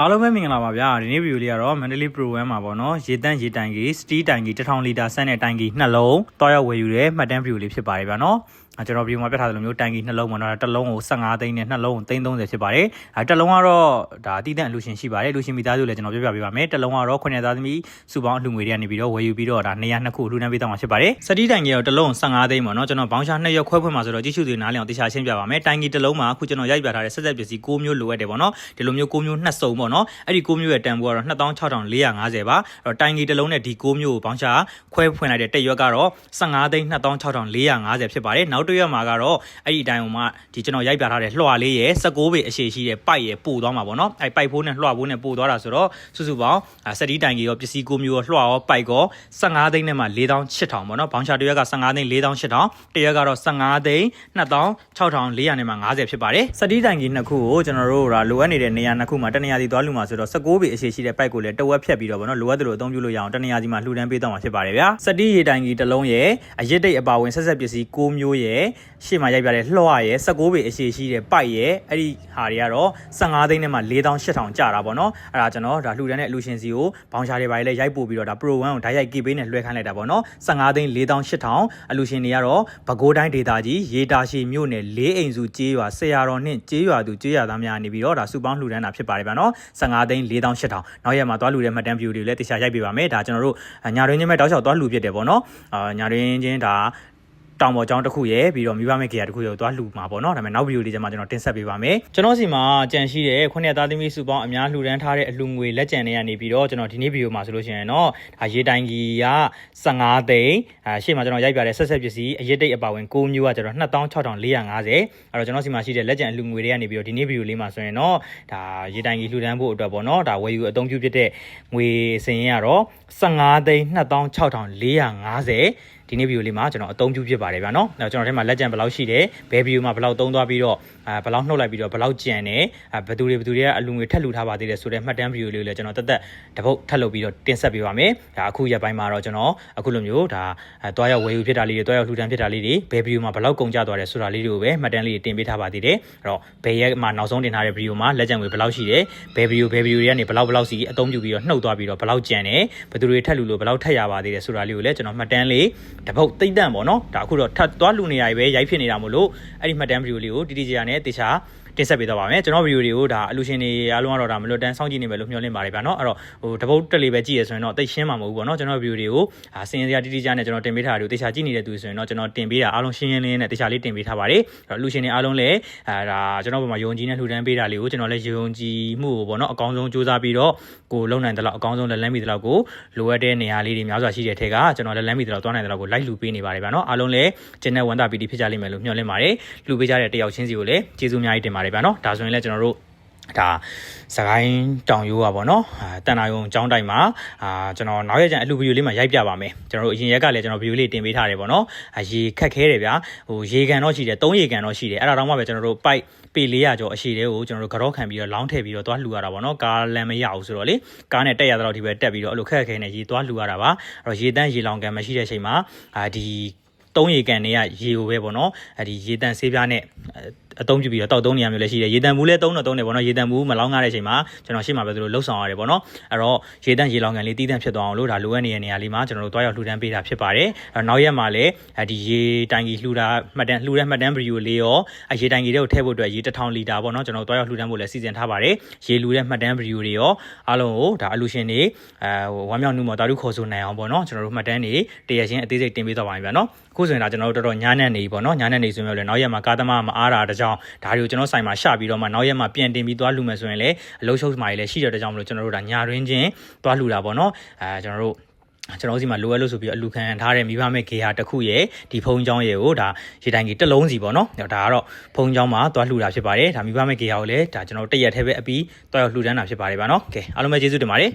အားလုံးပဲမင်္ဂလာပါဗျာဒီနေ့ဗီဒီယိုလေးကတော့ Mandalay Pro 1မှာပေါ့နော်ရေတန့်ရေတိုင်ကြီး Steel တိုင်ကြီး1000လီတာဆန်းတဲ့တိုင်ကြီးနှလုံးတွားရောက်ဝယ်ယူတဲ့မှတ်တမ်းဗီဒီယိုလေးဖြစ်ပါတယ်ဗျာနော်အဲကျွန်တော်ဗီဒီယိုမှာပြထားသလိုမျိုးတိုင်ကြီးနှလုံးပေါ့နော်တစ်လုံးကို15သိန်းနဲ့နှလုံးကို330ဖြစ်ပါတယ်အဲတစ်လုံးကတော့ဒါအတိအကျအလူရှင်ရှိပါတယ်လူရှင်မိသားစုလည်းကျွန်တော်ပြပြပေးပါမယ်တစ်လုံးကတော့ခုနှစ်သားသမီးစုပေါင်းအလှငွေတွေကနေပြီးတော့ဝယ်ယူပြီးတော့ဒါနေရာနှစ်ခုလှူဒန်းပေးတော့မှာဖြစ်ပါတယ်စတီးတိုင်ကြီးကတော့တစ်လုံး15သိန်းပေါ့နော်ကျွန်တော်ဘောင်းရှာနှစ်ရက်ခွဲဖွင့်မှာဆိုတော့ကြည့်ရှုသူနားလည်အောင်တေချာရှင်းပြပါမယ်တိုင်ကြီးတစ်လုံးမှာအခုကျွန်တော်ရိုက်ပြထားတဲ့ဆက်ဆက်ပစ္စည်း6မျိုးလိုအပ်တယ်ပေါ့နော်ဒီလိုမျိုး6မျိုးနှစ်စုံပေါ့နော်အဲ့ဒီ6မျိုးရဲ့တန်ဖိုးကတော့26,450ပါအဲ့တော့တိုင်ကြီးတစ်လုံးနဲ့ဒီ6မျိုးကိုဘောင်းရှာခွဲဖွင့်လိုက်တဲ့တက်ရွက်ကတော့15သိန်း26,450ဖြစ်ပါတယ်နောက်တစ်ရွက်မှာကတော့အဲ့ဒီအတိုင်းဟိုမှာဒီကျွန်တော်ရိုက်ပြထားတဲ့လွှာလေးရဲ့19ပေအရှည်ရှိတဲ့ပိုက်ရဲ့ပို့သွားမှာပေါ့နော်အဲ့ပိုက်ဖိုးနဲ့လွှာဖိုးနဲ့ပို့သွားတာဆိုတော့စုစုပေါင်းစတီးတိုင်ကြီးရောပစ္စည်း6မျိုးရောလွှာရောပိုက်ရော15သိန်းနဲ့မှ4,800ပေါ့နော်ဘောင်းရှာတစ်ရွက်က15သိန်း4,800တစ်ရွက်ကတော့15သိန်း2,6,400နဲ့မှ50ဖြစ်ပါတယ်စတီးတိုင်ကြီးနှစ်ခုကိုကျွန်တော်တို့ကလိုအပ်နေတဲ့နေရာနှစ်ခုမှာတနေရာစီသွားလူမှာဆိုတော့19ပေအရှည်ရှိတဲ့ပိုက်ကိုလည်းတဝက်ဖြတ်ပြီးတော့ဗောနော်လိုအပ်တယ်လို့အသုံးပြုလို့ရအောင်တနေရာစီမှာလှူဒန်းပေးတော့မှာဖြစ်ပါတယ်ဗျာစတီးရေတိုင်ကြီးတစ်လုံးရဲ့အရစ်တိတ်အပါဝင်ဆက်ဆက်ပစ္စည်း6မျိုးရဲ့ရှေ့မှာရိုက်ပြတဲ့လှော့ရဲ့19ပေအရှည်ရှိတဲ့ပိုက်ရဲ့အဲ့ဒီဟာတွေကတော့15သိန်းနဲ့မှ4800ကျတာဗောနော်အဲ့ဒါကျွန်တော်ဒါလှူဒန်းတဲ့အလူရှင်စီကိုဘောင်ရှာတွေပါလေရိုက်ပို့ပြီးတော့ဒါ Pro 1ကိုဓာတ်ရိုက် KB နဲ့လွှဲခိုင်းလိုက်တာဗောနော်15သိန်း4800အလူရှင်တွေကတော့ပဲခူးတိုင်းဒေသကြီးရေတာရှိမြို့နယ်၄အိမ်စုကျေးရွာဆရာတော်နှင့်ကျေးရွာသူကျေးရွာသားများနေပြီးတော့ဒါစုပေါင်းလှူဒန်းတာဖြစ်ပါတယ်ဗျာနော်15သိန်း4800နောက်ရက်မှာသွားလှူတဲ့မှတ်တမ်း view တွေကိုလည်းတေချာရိုက်ပေးပါမယ်ဒါကျွန်တော်တို့ညာတွင်ချင်းပဲတောက်လျှောက်သွားလှူဖြစ်တယ်ဗောနော်အာညာတွင်ချင်းဒါ တောင်ပေါ်ကျောင်းတစ်ခုရယ်ပြီးတော့မိဘမဲ့ကေရတစ်ခုရယ်ကိုသွားလှူမှာပေါ့နော်ဒါပေမဲ့နောက်ဗီဒီယိုလေးကျမှကျွန်တော်တင်ဆက်ပေးပါမယ်ကျွန်တော်စီမှာကြံရှိတဲ့ခုနှစ်သားသမီးစုပေါင်းအများလှူဒန်းထားတဲ့အလှူငွေလက်ကျန်တွေကနေပြီးတော့ကျွန်တော်ဒီနေ့ဗီဒီယိုမှာဆိုလို့ရှိရင်တော့ဒါရေတိုင်ကြီးက15သိန်းအဲရှေ့မှာကျွန်တော်ရိုက်ပြတဲ့ဆက်ဆက်ပစ္စည်းအရစ်တိတ်အပါဝင်6မျိုးကကျွန်တော်26,450အဲ့တော့ကျွန်တော်စီမှာရှိတဲ့လက်ကျန်အလှူငွေတွေကနေပြီးတော့ဒီနေ့ဗီဒီယိုလေးမှာဆိုရင်တော့ဒါရေတိုင်ကြီးလှူဒန်းဖို့အတွက်ပေါ့နော်ဒါဝယ်ယူအသုံးပြုဖြစ်တဲ့ငွေစင်ရင်ကတော့15သိန်း26,450ဒီနေ့ဗီဒီယိုလေးမှာကျွန်တော်အသုံးပြုဖြစ်ပါတယ်ဗျာနော်။အဲကျွန်တော်ထဲမှာလက်ကျန်ဘယ်လောက်ရှိတယ်။ဘယ်ဗီဒီယိုမှာဘယ်လောက်သုံးသွားပြီးတော့အဲဘယ်လောက်နှုတ်လိုက်ပြီးတော့ဘယ်လောက်ကြံတယ်။အဲဘယ်သူတွေဘယ်သူတွေကအလူငွေထက်လူထားပါသေးတယ်ဆိုတဲ့မှတ်တမ်းဗီဒီယိုလေးကိုလည်းကျွန်တော်တက်တက်တပုတ်ထပ်လုပ်ပြီးတော့တင်ဆက်ပေးပါမယ်။ဒါအခုရက်ပိုင်းမှာတော့ကျွန်တော်အခုလိုမျိုးဒါအဲတွားရောက်ဝယ်ယူဖြစ်တာလေးတွေတွားရောက်လှူဒန်းဖြစ်တာလေးတွေဘယ်ဗီဒီယိုမှာဘယ်လောက်ကုန်ကျသွားတယ်ဆိုတာလေးတွေကိုပဲမှတ်တမ်းလေးတွေတင်ပေးထားပါသေးတယ်။အဲ့တော့ဘယ်ရက်မှာနောက်ဆုံးတင်ထားတဲ့ဗီဒီယိုမှာလက်ကျန်ငွေဘယ်လောက်ရှိတယ်။ဘယ်ဗီဒီယိုဘယ်ဗီဒီယိုတွေကနေဘယ်လောက်ဘယ်လောက်စီအသုံးပြုပြီးတော့နှုတ်သွားပြီးတော့ဘယ်လောက်ကြံတယ်။ဘယ်သူတွေထက်လူလို့ဘယ်လောက်ထက်ရပါသေးတယ်ဆိုတာလေးကိုလည်းကျွန်တော်မှတ်တမ်းလေးတပုတ်တိတ်တန့်ပေါ့နော်။ဒါအခုတော့ထပ်သွားလူနေရပဲရိုက်ဖြစ်နေတာမို့လို့အဲ့ဒီမှတ်တမ်းဗီဒီယိုလေးကိုတီတီဂျာနဲ့တေချာတင်ဆက်ပေးတော့ပါမယ်ကျွန်တော်ဗီဒီယိုတွေကိုဒါအလူရှင်တွေအားလုံးကတော့ဒါမလွတ်တမ်းစောင့်ကြည့်နေမယ်လို့မျှော်လင့်ပါတယ်ဗျာနော်အဲ့တော့ဟိုတပုတ်တက်လေးပဲကြည့်ရဆိုရင်တော့တိတ်ရှင်းမှာမဟုတ်ဘူးပေါ့နော်ကျွန်တော်ဗီဒီယိုတွေကိုအာစင်စရာတိတိကျနဲ့ကျွန်တော်တင်ပေးထားတာတွေကိုတေချာကြည့်နေတဲ့သူဆိုရင်တော့ကျွန်တော်တင်ပေးတာအားလုံးရှင်းရှင်းလင်းလင်းနဲ့တေချာလေးတင်ပေးထားပါတယ်အဲ့တော့အလူရှင်တွေအားလုံးလည်းအာဒါကျွန်တော်ပုံမှာယုံကြည်နဲ့လှူဒန်းပေးတာလေးကိုကျွန်တော်လည်းယုံကြည်မှုကိုပေါ့နော်အကောင်းဆုံးစူးစမ်းပြီးတော့ကိုလုံနိုင်တဲ့လောက်အကောင်းဆုံးလက်လန်းမိတဲ့လောက်ကိုလိုအပ်တဲ့နေရာလေးတွေများစွာရှိတဲ့ထက်ကကျွန်တော်လက်လန်းမိတဲ့လောက်သွားနိုင်တဲ့လောက်ကိုလိုက်လှူပေးနေပါတယ်ဗျာနော်အားလုံးလည်းကျင်းတဲ့ဝန်တာပီတီဖြစ်ကြလိမ့်မယ်လို့မျှော်လင့်ပါတယ်လှူပေးကြတဲ့တယောက်ချင်းစီကိုလည်းကျေးဇူးအများကြီးတင်ပါဗျာနော်ဒါဆိုရင်လည်းကျွန်တော်တို့ဒါစကိုင်းတောင်ရိုးอ่ะဗောနော်အာတန်တာယုံចောင်းတိုင်မှာအာကျွန်တော်နောက်ရက်ကျန်အလှဗီဒီယိုလေးမှာရိုက်ပြပါမယ်ကျွန်တော်တို့အရင်ရက်ကလည်းကျွန်တော်ဗီဒီယိုလေးတင်ပေးထားတယ်ဗောနော်အာရေခက်ခဲတယ်ဗျာဟိုရေကန်တော့ရှိတယ်၃ရေကန်တော့ရှိတယ်အဲ့ဒါတော့မှပဲကျွန်တော်တို့ပိုက်ပေ400ကျော်အရှိတဲကိုကျွန်တော်တို့ကတော့ခံပြီးတော့လောင်းထည့်ပြီးတော့သွားလှူရတာဗောနော်ကားလမ်းမရဘူးဆိုတော့လေကားနဲ့တက်ရတော့ဒီပဲတက်ပြီးတော့အဲ့လိုခက်ခဲနေရေသွားလှူရတာပါအဲ့တော့ရေတန်းရေလောင်ကန်မရှိတဲ့အချိန်မှာအာဒီသုံးရေကန်တွေကရေကိုပဲပေါ့နော်အဲဒီရေတန်ဆေးပြားနဲ့ အသုံးပြုပြီးတော့တောက်သုံးနေရမျိုးလည်းရှိတယ်ရေတန်ဘူးလည်းသုံးတော့သုံးတယ်ပေါ့နော်ရေတန်ဘူးမလောင်းကားတဲ့အချိန်မှာကျွန်တော်ရှေ့မှာပဲသူတို့လှုပ်ဆောင်ရတယ်ပေါ့နော်အဲ့တော့ရေတန်ရေလောင်ကန်လေးတီးတန့်ဖြစ်သွားအောင်လို့ဒါလိုအပ်နေတဲ့နေရာလေးမှာကျွန်တော်တို့တွားရောက်လှူဒန်းပေးတာဖြစ်ပါတယ်အဲ့နောက်ရက်မှာလည်းဒီရေတိုင်ကြီးလှူတာမှတ်တမ်းလှူတဲ့မှတ်တမ်းဗီဒီယိုလေးရောအရေတိုင်ကြီးတွေကိုထည့်ဖို့အတွက်ရေ1000လီတာပေါ့နော်ကျွန်တော်တွားရောက်လှူဒန်းဖို့လည်းစီစဉ်ထားပါတယ်ရေလှူတဲ့မှတ်တမ်းဗီဒီယိုတွေရောအားလုံးကိုဒါအလူရှင်တွေအဲဝမ်းမြောက်နှုတ်မော်တာတို့ခေါ်ဆိုနိုင်အောင်ပေါ့နော်ကျွန်တော်တို့မှတ်တမ်းတွေတရချင်းအသေးစိတ်တင်ပေးသွားပါမယ်ဗျာနော်အခုဆိုရင်ဒါကျွန်တော်တို့တော်တော်ညားနက်နေပြီပေါ့နော်ညားနက်နေဆိုရင်လည်းနောက်ရက်မှာကားသမားမအားတာတကြောင်ဒါတွေကိုကျွန်တော်ဆိုင်မှာရှပြီးတော့မှနောက်ရက်မှာပြန်တင်ပြီးသွားလှူမယ်ဆိုရင်လည်းအလုံးရှုပ်မှာလည်းရှိတဲ့တကြောင်မလို့ကျွန်တော်တို့ဒါညာတွင်းချင်းသွားလှူတာပေါ့နော်အဲကျွန်တော်တို့ကျွန်တော်စီမှာလိုအပ်လို့ဆိုပြီးအလူခံထားတဲ့မိဘမဲ့ဂေဟာတစ်ခုရဲ့ဒီဖုံးချောင်းရဲ့ကိုဒါရေတိုင်ကြီးတစ်လုံးစီပေါ့နော်ဒါကတော့ဖုံးချောင်းမှာသွားလှူတာဖြစ်ပါတယ်ဒါမိဘမဲ့ဂေဟာကိုလည်းဒါကျွန်တော်တရက်ထဲပဲအပြီးသွားရောက်လှူဒန်းတာဖြစ်ပါတယ်ဗျာနော်ကဲအားလုံးပဲကျေးဇူးတင်ပါတယ်